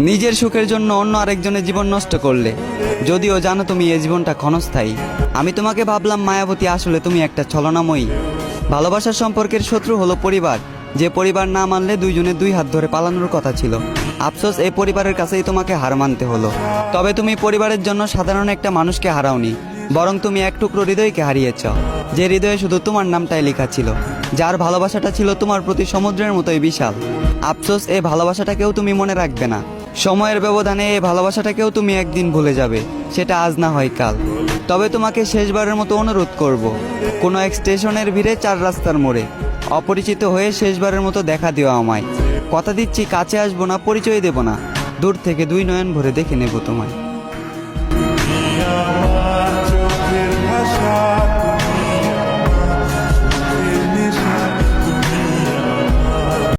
নিজের সুখের জন্য অন্য আরেকজনের জীবন নষ্ট করলে। যদিও জানো তুমি, এই জীবনটা ক্ষণস্থায়ী। আমি তোমাকে ভাবলাম, মায়াবতী, আসলে তুমি একটা ছলনাময়ী। ভালোবাসার সম্পর্কের শত্রু হলো পরিবার। যে পরিবার না মানলে দুইজনে দুই হাত ধরে পালানোর কথা ছিল। আফসোস এই পরিবারের কাছেই তোমাকে হার মানতে হলো। তবে তুমি পরিবারের জন্য সাধারণ একটা মানুষকে হারাওনি। বরং তুমি এক টুকরো হৃদয়কে হারিয়েছ। যে হৃদয়ে শুধু তোমার নামটাই লেখা ছিল। যার ভালোবাসাটা ছিল তোমার প্রতি সমুদ্রের মতোই বিশাল। আফসোস এই ভালোবাসাটাকেও তুমি মনে রাখবে না। সময়ের ব্যবধানে এই ভালোবাসাটাকেও তুমি একদিন ভুলে যাবে, সেটা আজ না হয় কাল। তবে তোমাকে শেষবারের মতো অনুরোধ করব। কোনো এক স্টেশনের ভিড়ে চার রাস্তার মোড়ে। অপরিচিত হয়ে শেষবারের মতো দেখা দিও আমায়। কথা দিচ্ছি, কাছে আসব না, পরিচয় দেব না। দূর থেকে দুই নয়ন ভরে দেখে নেব তোমায়।